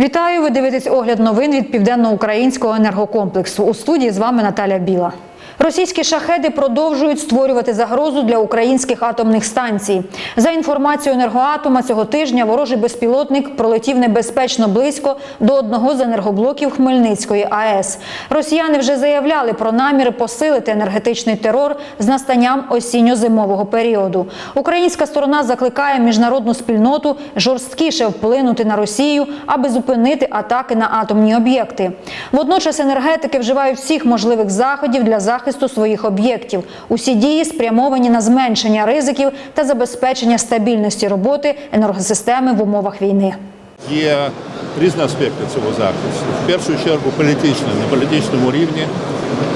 Вітаю! Ви дивитесь огляд новин від південноукраїнського енергокомплексу. У студії з вами Наталя Біла. Російські шахеди продовжують створювати загрозу для українських атомних станцій. За інформацією енергоатома, цього тижня ворожий безпілотник пролетів небезпечно близько до одного з енергоблоків Хмельницької АЕС. Росіяни вже заявляли про наміри посилити енергетичний терор з настанням осінньо-зимового періоду. Українська сторона закликає міжнародну спільноту жорсткіше вплинути на Росію, аби зупинити атаки на атомні об'єкти. Водночас енергетики вживають всіх можливих заходів для захисту своїх об'єктів. Усі дії спрямовані на зменшення ризиків та забезпечення стабільності роботи енергосистеми в умовах війни. Є різні аспекти цього захисту. В першу чергу політичний, на політичному рівні.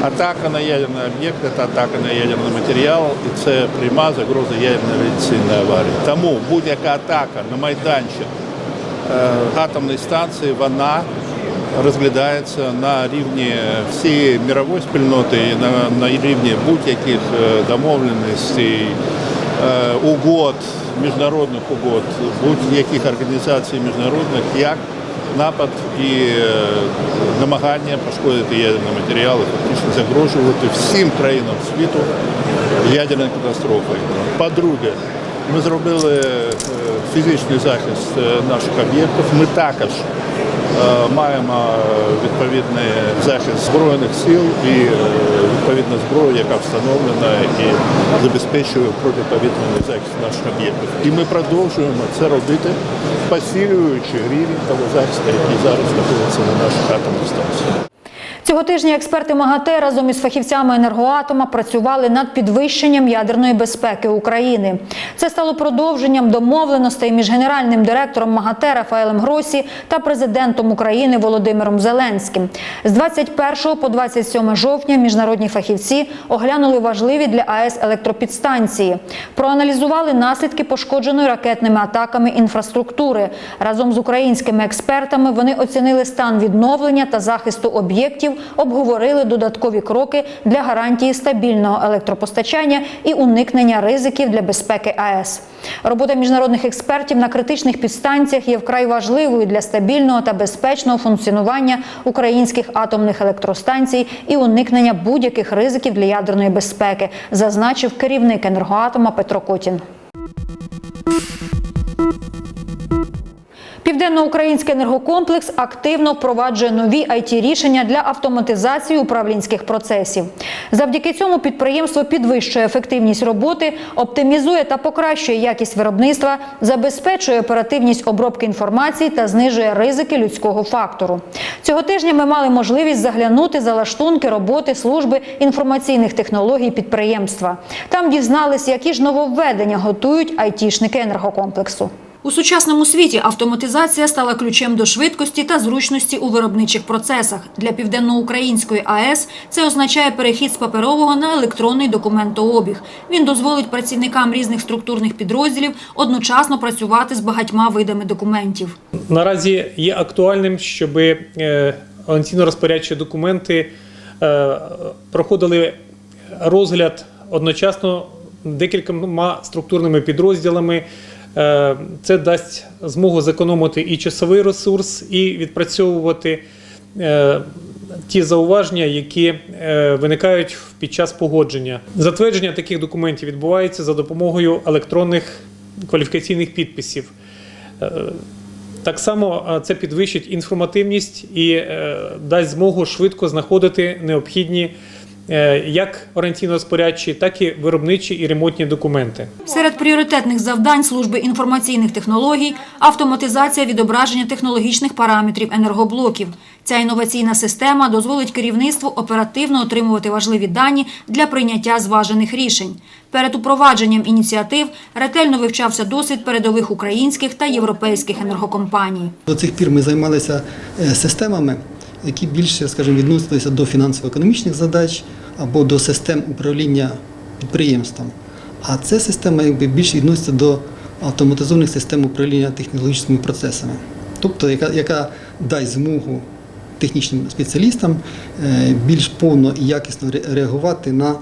Атака на ядерний об'єкт це атака на ядерний матеріал, і це пряма загроза ядерної радіаційної аварії. Тому будь-яка атака на майданчик е, атомної станції, вона розглядається на рівні всієї мірової спільноти, на, на рівні будь-яких е, домовленостей, е, угод, міжнародних угод, будь-яких організацій міжнародних, як напад і е, намагання пошкодити ядерні матеріали, фактично загрожувати всім країнам світу ядерною катастрофою. По-друге, ми зробили е, фізичний захист е, наших об'єктів. Ми також е, маємо відповідний захист збройних сил і відповідну зброю, яка встановлена і забезпечує протиповітряний захист наших об'єктів. І ми продовжуємо це робити, посилюючи рівень того захисту, який зараз знаходиться на наших атомних станціях. Цього тижня експерти МАГАТЕ разом із фахівцями енергоатома працювали над підвищенням ядерної безпеки України. Це стало продовженням домовленостей між генеральним директором МАГАТЕ Рафаелем Гросі та президентом України Володимиром Зеленським. З 21 по 27 жовтня міжнародні фахівці оглянули важливі для АЕС електропідстанції, проаналізували наслідки пошкодженої ракетними атаками інфраструктури. Разом з українськими експертами вони оцінили стан відновлення та захисту об'єктів, обговорили додаткові кроки для гарантії стабільного електропостачання і уникнення ризиків для безпеки АЕС. Робота міжнародних експертів на критичних підстанціях є вкрай важливою для стабільного та безпечного функціонування українських атомних електростанцій і уникнення будь-яких ризиків для ядерної безпеки, зазначив керівник енергоатома Петро Котін. Південноукраїнський енергокомплекс активно впроваджує нові it рішення для автоматизації управлінських процесів. Завдяки цьому підприємство підвищує ефективність роботи, оптимізує та покращує якість виробництва, забезпечує оперативність обробки інформації та знижує ризики людського фактору. Цього тижня ми мали можливість заглянути за лаштунки роботи служби інформаційних технологій підприємства. Там дізнались, які ж нововведення готують айтішники енергокомплексу. У сучасному світі автоматизація стала ключем до швидкості та зручності у виробничих процесах. Для південноукраїнської АЕС це означає перехід з паперового на електронний документообіг. Він дозволить працівникам різних структурних підрозділів одночасно працювати з багатьма видами документів. Наразі є актуальним, щоб організаційно-розпорядчі документи е, проходили розгляд одночасно декількома структурними підрозділами. Е, Це дасть змогу зекономити і часовий ресурс, і відпрацьовувати е, ті зауваження, які е, виникають під час погодження. Затвердження таких документів відбувається за допомогою електронних кваліфікаційних підписів. Так само це підвищить інформативність і дасть змогу швидко знаходити необхідні як орієнтійно-розпорядчі, так і виробничі і ремонтні документи. Серед пріоритетних завдань служби інформаційних технологій автоматизація відображення технологічних параметрів енергоблоків. Ця інноваційна система дозволить керівництву оперативно отримувати важливі дані для прийняття зважених рішень. Перед упровадженням ініціатив ретельно вивчався досвід передових українських та європейських енергокомпаній. До цих пір ми займалися е, системами, які більше, скажімо, відносилися до фінансово-економічних задач або до систем управління підприємством. А ця система якби більш відноситься до автоматизованих систем управління технологічними процесами, тобто яка, яка дасть змогу технічним спеціалістам е, більш повно і якісно реагувати на е,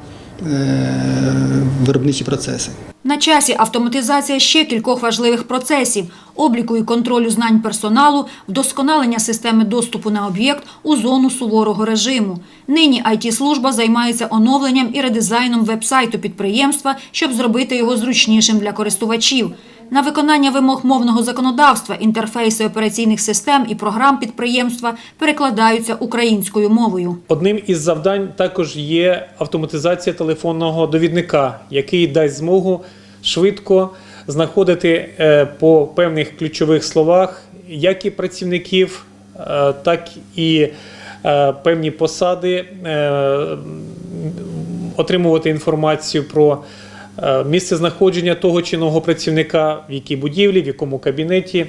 виробничі процеси. На часі автоматизація ще кількох важливих процесів обліку і контролю знань персоналу, вдосконалення системи доступу на об'єкт у зону суворого режиму. Нині IT-служба займається оновленням і редизайном веб-сайту підприємства, щоб зробити його зручнішим для користувачів. На виконання вимог мовного законодавства інтерфейси операційних систем і програм підприємства перекладаються українською мовою. Одним із завдань також є автоматизація телефонного довідника, який дасть змогу швидко знаходити е, по певних ключових словах як і працівників, е, так і е, певні посади, отримувати інформацію про місце знаходження того чи іного працівника, в якій будівлі, в якому кабінеті,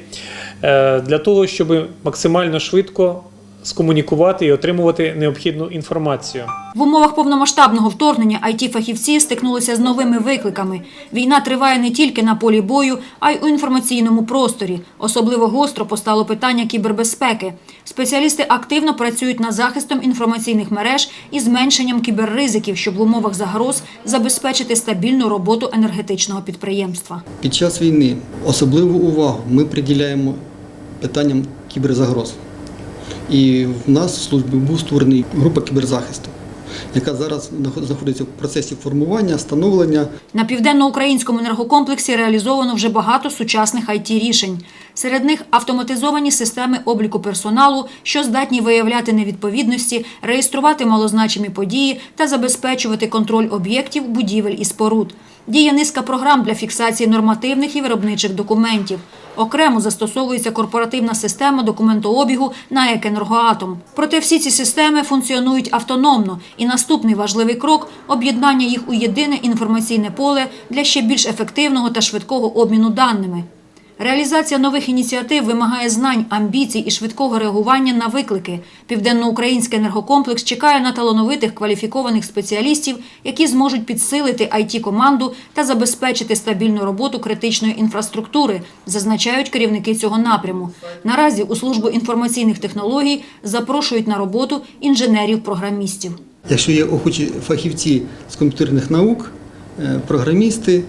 е, для того, щоб максимально швидко скомунікувати і отримувати необхідну інформацію. В умовах повномасштабного вторгнення IT-фахівці стикнулися з новими викликами. Війна триває не тільки на полі бою, а й у інформаційному просторі. Особливо гостро постало питання кібербезпеки. Спеціалісти активно працюють над захистом інформаційних мереж і зменшенням кіберризиків, щоб в умовах загроз забезпечити стабільну роботу енергетичного підприємства. Під час війни особливу увагу ми приділяємо питанням кіберзагроз. І в нас в службі був створений група кіберзахисту, яка зараз знаходиться в процесі формування, встановлення На південноукраїнському енергокомплексі реалізовано вже багато сучасних IT-рішень. Серед них автоматизовані системи обліку персоналу, що здатні виявляти невідповідності, реєструвати малозначимі події та забезпечувати контроль об'єктів, будівель і споруд. Діє низка програм для фіксації нормативних і виробничих документів. Окремо застосовується корпоративна система документообігу на «Екенергоатом». Проте всі ці системи функціонують автономно, і наступний важливий крок – об'єднання їх у єдине інформаційне поле для ще більш ефективного та швидкого обміну даними. Реалізація нових ініціатив вимагає знань, амбіцій і швидкого реагування на виклики. Південноукраїнський енергокомплекс чекає на талановитих кваліфікованих спеціалістів, які зможуть підсилити IT-команду та забезпечити стабільну роботу критичної інфраструктури, зазначають керівники цього напряму. Наразі у службу інформаційних технологій запрошують на роботу інженерів-програмістів. Якщо є охочі фахівці з комп'ютерних наук, е, програмісти,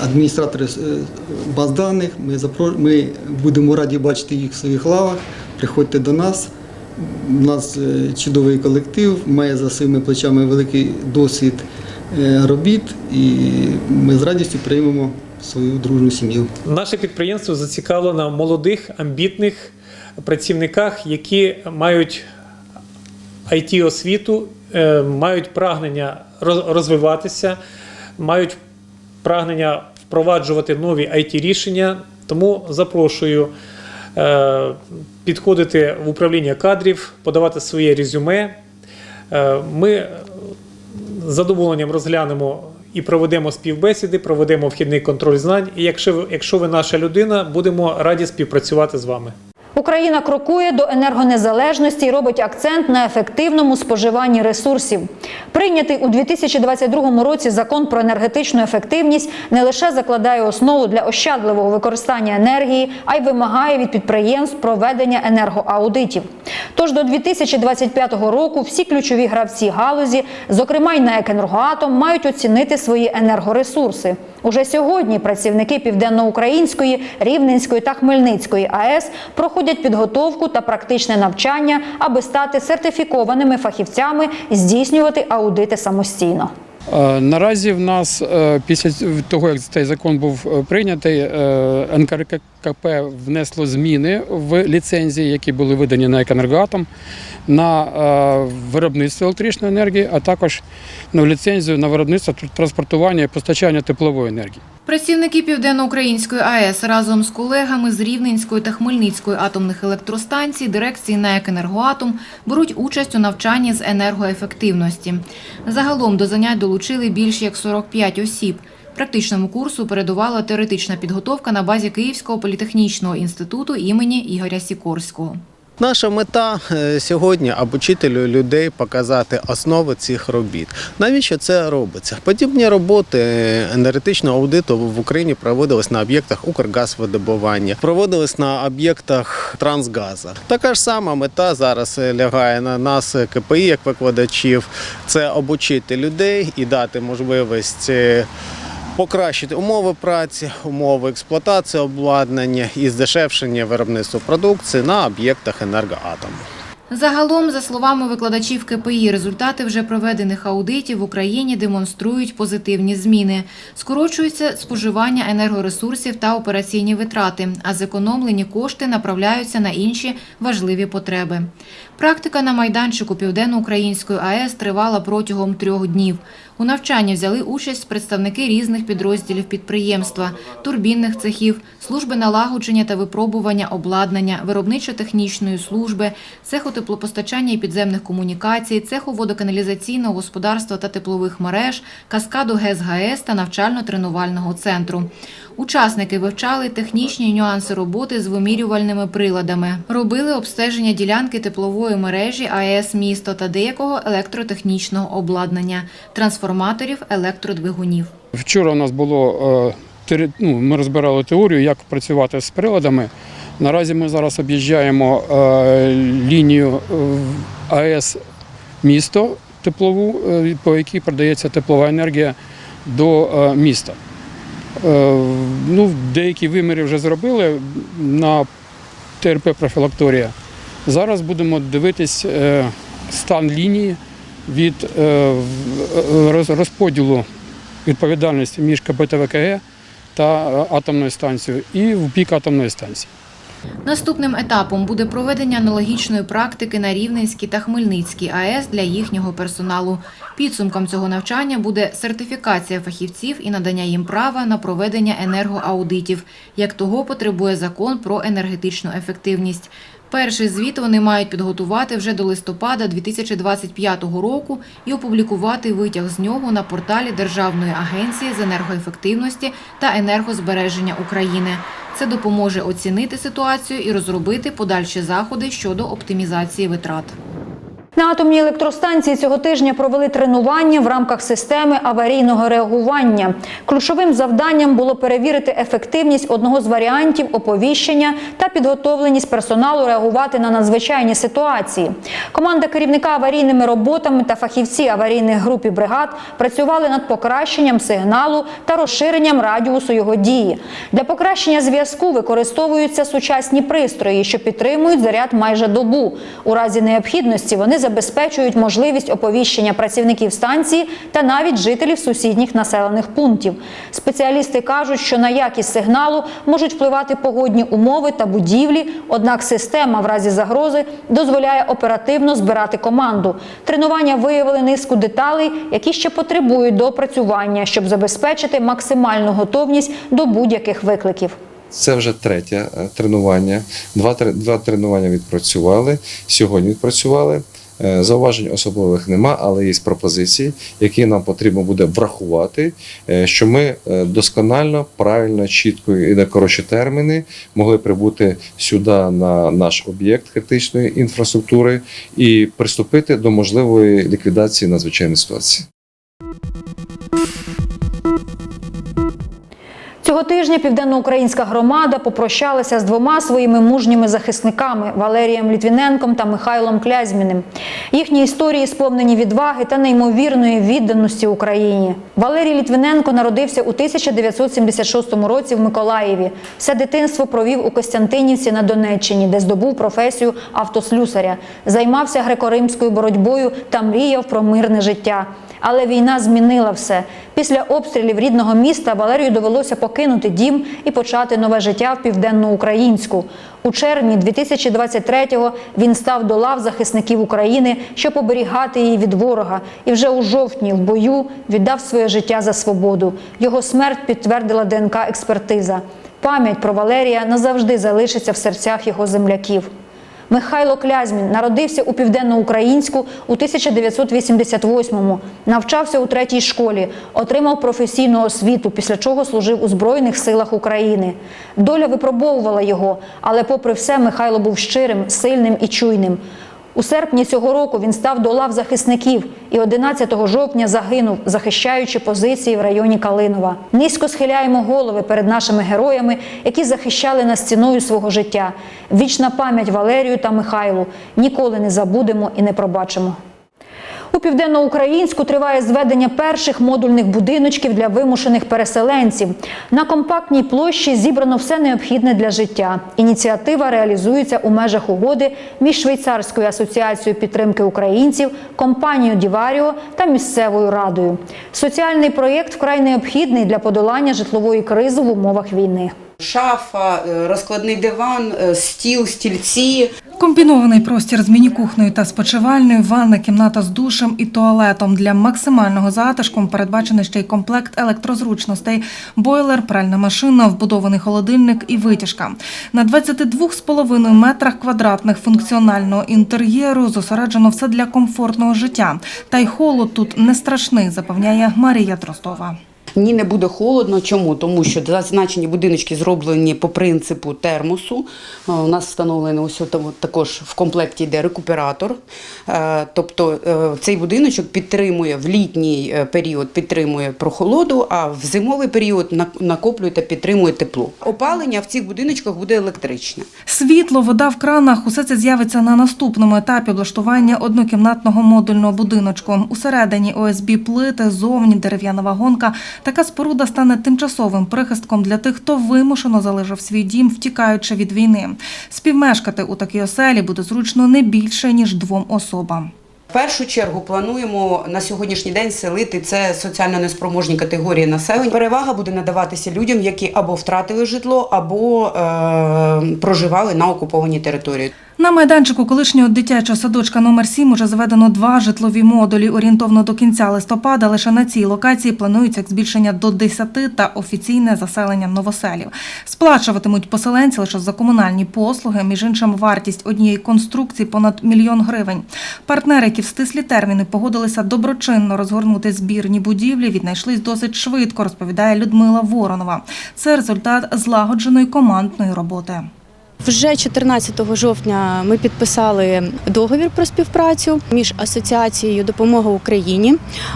адміністратори е, баз даних, ми, ми будемо раді бачити їх в своїх лавах. Приходьте до нас. У нас е, чудовий колектив, має за своїми плечами великий досвід е, робіт, і ми з радістю приймемо свою дружну сім'ю. Наше підприємство зацікавлено в молодих, амбітних працівниках, які мають it освіту, е, мають прагнення розвиватися, мають прагнення впроваджувати нові it рішення. Тому запрошую е, підходити в управління кадрів, подавати своє резюме. Е, Ми з задоволенням розглянемо і проведемо співбесіди, проведемо вхідний контроль знань. І якщо якщо ви наша людина, будемо раді співпрацювати з вами. Україна крокує до енергонезалежності і робить акцент на ефективному споживанні ресурсів. Прийнятий у 2022 році закон про енергетичну ефективність не лише закладає основу для ощадливого використання енергії, а й вимагає від підприємств проведення енергоаудитів. Тож до 2025 року всі ключові гравці галузі, зокрема й на «Екенергоатом», мають оцінити свої енергоресурси. Уже сьогодні працівники Південноукраїнської, Рівненської та Хмельницької АЕС проходять підготовку та практичне навчання, аби стати сертифікованими фахівцями здійснювати аудити самостійно. Е, Наразі в нас е, після того, як цей закон був е, прийнятий, НКРКП внесло зміни в ліцензії, які були видані на «Екенергоатом», на виробництво електричної енергії, а також на ліцензію на виробництво транспортування і постачання теплової енергії. Працівники Південноукраїнської АЕС разом з колегами з Рівненської та Хмельницької атомних електростанцій дирекції НАЕК «Енергоатом» беруть участь у навчанні з енергоефективності. Загалом до занять долучили більш як 45 осіб. Практичному курсу передувала теоретична підготовка на базі Київського політехнічного інституту імені Ігоря Сікорського. Наша мета е, сьогодні обучити людей показати основи цих робіт. Навіщо це робиться? Подібні роботи е, енергетичного аудиту в Україні проводились на об'єктах Укргазвидобування, проводились на об'єктах Трансгаза. Така ж сама мета зараз е, лягає на нас, КПІ, як викладачів, це обучити людей і дати можливість. Покращити умови праці, умови експлуатації обладнання і здешевшення виробництва продукції на об'єктах енергоатому. Загалом, за словами викладачів КПІ, результати вже проведених аудитів в Україні демонструють позитивні зміни. Скорочується споживання енергоресурсів та операційні витрати, а зекономлені кошти направляються на інші важливі потреби. Практика на майданчику Південно-Української АЕС тривала протягом трьох днів. У навчанні взяли участь представники різних підрозділів підприємства, турбінних цехів, служби налагодження та випробування обладнання, виробничо-технічної служби, цеху теплопостачання і підземних комунікацій, цеху водоканалізаційного господарства та теплових мереж, каскаду ГЕС ГАЕС та навчально-тренувального центру. Учасники вивчали технічні нюанси роботи з вимірювальними приладами, робили обстеження ділянки теплової мережі АЕС місто та деякого електротехнічного обладнання, трансформаторів, електродвигунів. Вчора у нас було е, ну, ми розбирали теорію, як працювати з приладами. Наразі ми зараз об'їжджаємо е, лінію АЕС місто теплову, е, по якій продається теплова енергія до е, міста. Ну, деякі виміри вже зробили на ТРП профілакторія. Зараз будемо дивитись стан лінії від роз- розподілу відповідальності між КБ ТВКГ та атомною станцією і в бік атомної станції. Наступним етапом буде проведення аналогічної практики на Рівненській та Хмельницькій АЕС для їхнього персоналу. Підсумком цього навчання буде сертифікація фахівців і надання їм права на проведення енергоаудитів, як того потребує закон про енергетичну ефективність. Перший звіт вони мають підготувати вже до листопада 2025 року і опублікувати витяг з нього на порталі Державної агенції з енергоефективності та енергозбереження України. Це допоможе оцінити ситуацію і розробити подальші заходи щодо оптимізації витрат. На атомній електростанції цього тижня провели тренування в рамках системи аварійного реагування. Ключовим завданням було перевірити ефективність одного з варіантів оповіщення та підготовленість персоналу реагувати на надзвичайні ситуації. Команда керівника аварійними роботами та фахівці аварійних груп і бригад працювали над покращенням сигналу та розширенням радіусу його дії. Для покращення зв'язку використовуються сучасні пристрої, що підтримують заряд майже добу. У разі необхідності вони забезпечують можливість оповіщення працівників станції та навіть жителів сусідніх населених пунктів. Спеціалісти кажуть, що на якість сигналу можуть впливати погодні умови та будівлі, однак система в разі загрози дозволяє оперативно збирати команду. Тренування виявили низку деталей, які ще потребують доопрацювання, щоб забезпечити максимальну готовність до будь-яких викликів. Це вже третє е, тренування. Два, два тренування відпрацювали. Сьогодні відпрацювали. Е, Зауважень особливих нема, але є пропозиції, які нам потрібно буде врахувати, е, що ми е, досконально, правильно, чітко і на коротші терміни могли прибути сюди на наш об'єкт критичної інфраструктури і приступити до можливої ліквідації надзвичайної ситуації. Цього тижня південноукраїнська громада попрощалася з двома своїми мужніми захисниками Валерієм Літвіненком та Михайлом Клязьміним. Їхні історії сповнені відваги та неймовірної відданості Україні. Валерій Літвіненко народився у 1976 році в Миколаєві. Все дитинство провів у Костянтинівці на Донеччині, де здобув професію автослюсаря, займався греко-римською боротьбою та мріяв про мирне життя. Але війна змінила все. Після обстрілів рідного міста Валерію довелося покинути дім і почати нове життя в південноукраїнську. У червні 2023-го він став до лав захисників України, щоб оберігати її від ворога. І вже у жовтні в бою віддав своє життя за свободу. Його смерть підтвердила ДНК-експертиза. Пам'ять про Валерія назавжди залишиться в серцях його земляків. Михайло Клязьмін народився у південноукраїнську у 1988-му, навчався у третій школі, отримав професійну освіту, після чого служив у Збройних силах України. Доля випробовувала його, але попри все Михайло був щирим, сильним і чуйним. У серпні цього року він став до лав захисників і 11 жовтня загинув, захищаючи позиції в районі Калинова. Низько схиляємо голови перед нашими героями, які захищали нас ціною свого життя. Вічна пам'ять Валерію та Михайлу. Ніколи не забудемо і не пробачимо. У південноукраїнську триває зведення перших модульних будиночків для вимушених переселенців. На компактній площі зібрано все необхідне для життя. Ініціатива реалізується у межах угоди між Швейцарською асоціацією підтримки українців, компанією Діваріо та місцевою радою. Соціальний проєкт вкрай необхідний для подолання житлової кризи в умовах війни. Шафа, е, розкладний диван, е, стіл, стільці. Комбінований простір з міні-кухнею та спочивальною, ванна, кімната з душем і туалетом. Для максимального затишку передбачений ще й комплект електрозручностей, бойлер, пральна машина, вбудований холодильник і витяжка. На 22,5 метрах квадратних функціонального інтер'єру зосереджено все для комфортного життя. Та й холод тут не страшний, запевняє Марія Дростова. Ні, не буде холодно. Чому? Тому що зазначені будиночки зроблені по принципу термосу. У нас встановлений ось також в комплекті йде рекуператор. Е, Тобто е, цей будиночок підтримує в літній е, період підтримує прохолоду, а в зимовий період накоплює та підтримує тепло. Опалення в цих будиночках буде електричне. Світло, вода в кранах усе це з'явиться на наступному етапі облаштування однокімнатного модульного будиночку. Усередині ОСБ плити, зовні дерев'яна вагонка. Така споруда стане тимчасовим прихистком для тих, хто вимушено залишив свій дім, втікаючи від війни. Співмешкати у такій оселі буде зручно не більше ніж двом особам. В першу чергу плануємо на сьогоднішній день селити це соціально неспроможні категорії населення. Перевага буде надаватися людям, які або втратили житло, або е, проживали на окупованій території. На майданчику колишнього дитячого садочка номер 7 уже заведено два житлові модулі. Орієнтовно до кінця листопада лише на цій локації планується збільшення до 10 та офіційне заселення новоселів. Сплачуватимуть поселенці лише за комунальні послуги. Між іншим, вартість однієї конструкції понад мільйон гривень. Партнери, які в стислі терміни погодилися доброчинно розгорнути збірні будівлі, віднайшлись досить швидко, розповідає Людмила Воронова. Це результат злагодженої командної роботи. Вже 14 жовтня ми підписали договір про співпрацю між асоціацією Допомога Україні,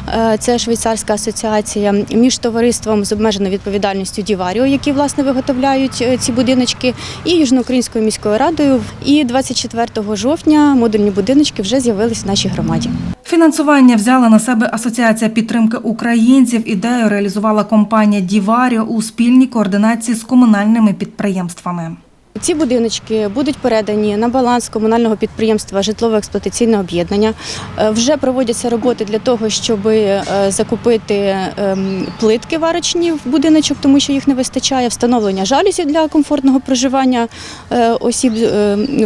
е, це швейцарська асоціація, між товариством з обмеженою відповідальністю Діваріо, які власне виготовляють е, ці будиночки, і Южноукраїнською міською радою. І 24 жовтня модульні будиночки вже з'явились в нашій громаді. Фінансування взяла на себе Асоціація підтримки українців. Ідею реалізувала компанія Діваріо у спільній координації з комунальними підприємствами. Ці будиночки будуть передані на баланс комунального підприємства житлово-експлуатаційне об'єднання. Е, Вже проводяться роботи для того, щоб е, закупити ем, плитки варочні в будиночок, тому що їх не вистачає, встановлення жалюзі для комфортного проживання е, осіб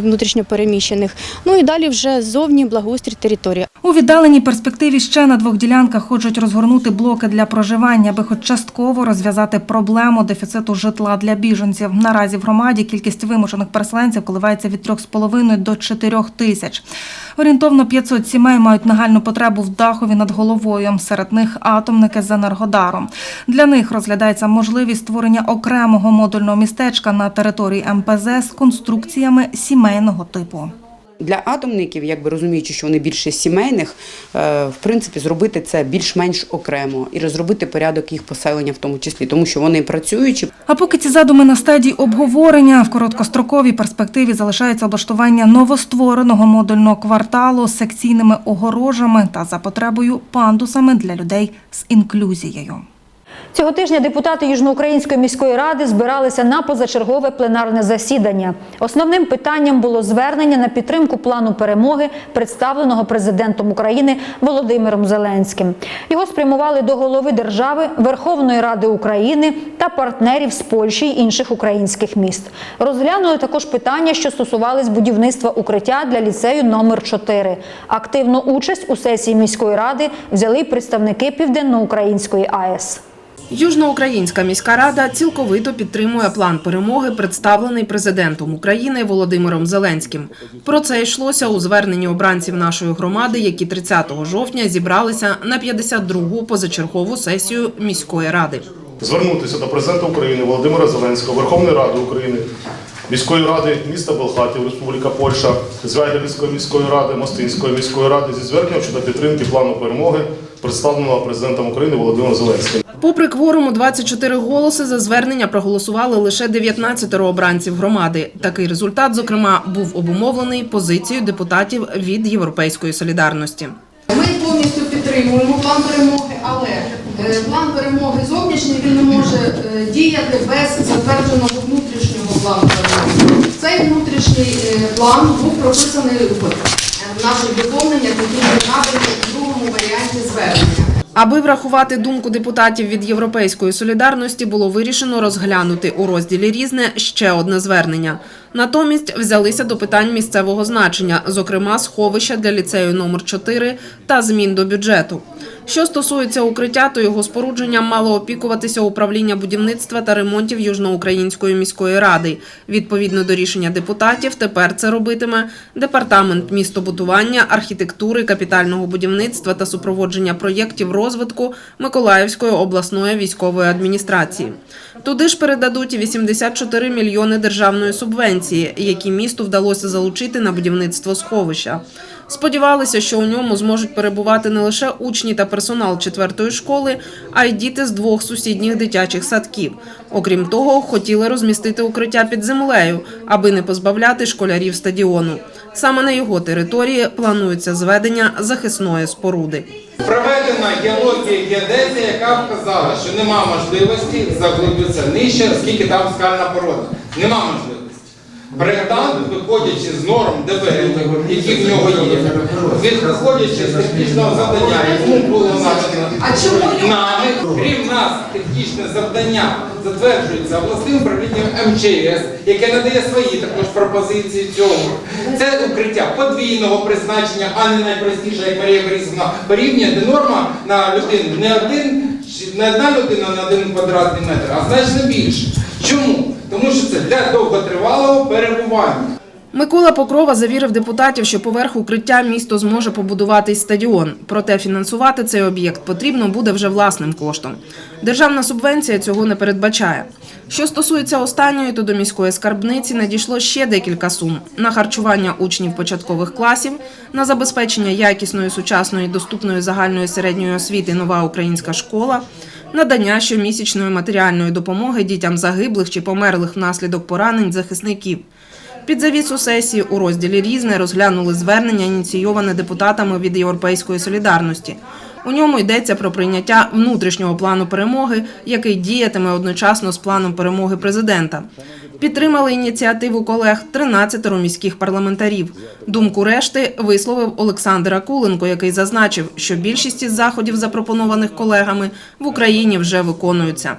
внутрішньопереміщених. Ну і далі вже ззовні благоустрій території. У віддаленій перспективі ще на двох ділянках хочуть розгорнути блоки для проживання, аби хоч частково розв'язати проблему дефіциту житла для біженців. Наразі в громаді кількість вимушених переселенців коливається від 3,5 до 4 тисяч. Орієнтовно 500 сімей мають нагальну потребу в дахові над головою. Серед них атомники з енергодаром. Для них розглядається можливість створення окремого модульного містечка на території МПЗ з конструкціями сімейного типу. Для атомників, якби розуміючи, що вони більше сімейних, е, в принципі, зробити це більш-менш окремо і розробити порядок їх поселення в тому числі, тому що вони працюючи, А поки ці задуми на стадії обговорення, в короткостроковій перспективі залишається облаштування новоствореного модульного кварталу з секційними огорожами та за потребою пандусами для людей з інклюзією. Цього тижня депутати Южноукраїнської міської ради збиралися на позачергове пленарне засідання. Основним питанням було звернення на підтримку плану перемоги, представленого президентом України Володимиром Зеленським. Його спрямували до голови держави, Верховної Ради України та партнерів з Польщі й інших українських міст. Розглянули також питання, що стосувались будівництва укриття для ліцею номер 4 Активну участь у сесії міської ради взяли представники Південноукраїнської АЕС. Южноукраїнська міська рада цілковито підтримує план перемоги, представлений президентом України Володимиром Зеленським. Про це йшлося у зверненні обранців нашої громади, які 30 жовтня зібралися на 52-гу позачергову сесію міської ради. звернутися до президента України Володимира Зеленського, Верховної Ради України, міської ради міста Белхатів, Республіка Польща, Звягельської міської ради, Мостинської міської ради зі зверненням щодо підтримки плану перемоги, представленого президентом України Володимиром Зеленським. Попри кворуму 24 голоси, за звернення проголосували лише 19 обранців громади. Такий результат, зокрема, був обумовлений позицією депутатів від Європейської солідарності. Ми повністю підтримуємо план перемоги, але е, план перемоги зовнішній він не може е, діяти без затвердженого внутрішнього плану перемоги. Цей внутрішній е, план був прописаний в в наших доповненнях, які надані у варіанті звернення. Аби врахувати думку депутатів від Європейської солідарності, було вирішено розглянути у розділі Різне ще одне звернення. Натомість взялися до питань місцевого значення, зокрема сховища для ліцею номер 4 та змін до бюджету. Що стосується укриття, то його спорудженням мало опікуватися управління будівництва та ремонтів Южноукраїнської міської ради. Відповідно до рішення депутатів, тепер це робитиме департамент містобудування, архітектури, капітального будівництва та супроводження проєктів розвитку Миколаївської обласної військової адміністрації. Туди ж передадуть і 84 мільйони державної субвенції, які місту вдалося залучити на будівництво сховища. Сподівалися, що у ньому зможуть перебувати не лише учні та персонал четвертої школи, а й діти з двох сусідніх дитячих садків. Окрім того, хотіли розмістити укриття під землею, аби не позбавляти школярів стадіону. Саме на його території планується зведення захисної споруди. Проведена геологія геодезія, яка вказала, що нема можливості заглибитися нижче, оскільки там скальна порода. Нема можливості. Проєктант, виходячи з норм ДБР, які в нього є, виходячи з технічного завдання, якому було надано нами, крім нас, технічне завдання затверджується обласним управлінням МЧС, яке надає свої також пропозиції цьому. Це укриття подвійного призначення, а не найпростіше, як Марія Борисовна порівнює, де норма на людину не один, не одна людина на один квадратний метр, а значно більше. Чому? Тому що це для довготривалого перебування. Микола Покрова завірив депутатів, що поверх укриття місто зможе побудувати стадіон. Проте фінансувати цей об'єкт потрібно буде вже власним коштом. Державна субвенція цього не передбачає. Що стосується останньої, то до міської скарбниці надійшло ще декілька сум на харчування учнів початкових класів, на забезпечення якісної, сучасної, доступної загальної середньої освіти нова українська школа, надання щомісячної матеріальної допомоги дітям загиблих чи померлих внаслідок поранень захисників. Під завісу сесії у розділі Різне розглянули звернення, ініційоване депутатами від Європейської солідарності. У ньому йдеться про прийняття внутрішнього плану перемоги, який діятиме одночасно з планом перемоги президента. Підтримали ініціативу колег 13 міських парламентарів. Думку решти висловив Олександр Акуленко, який зазначив, що більшість із заходів, запропонованих колегами, в Україні вже виконуються.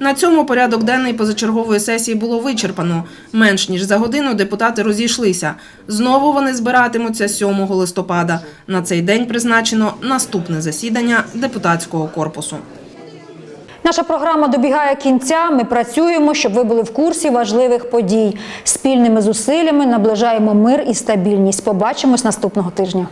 На цьому порядок денний позачергової сесії було вичерпано. Менш ніж за годину депутати розійшлися. Знову вони збиратимуться 7 листопада. На цей день призначено наступне засідання депутатського корпусу. Наша програма добігає кінця. Ми працюємо, щоб ви були в курсі важливих подій. Спільними зусиллями наближаємо мир і стабільність. Побачимось наступного тижня.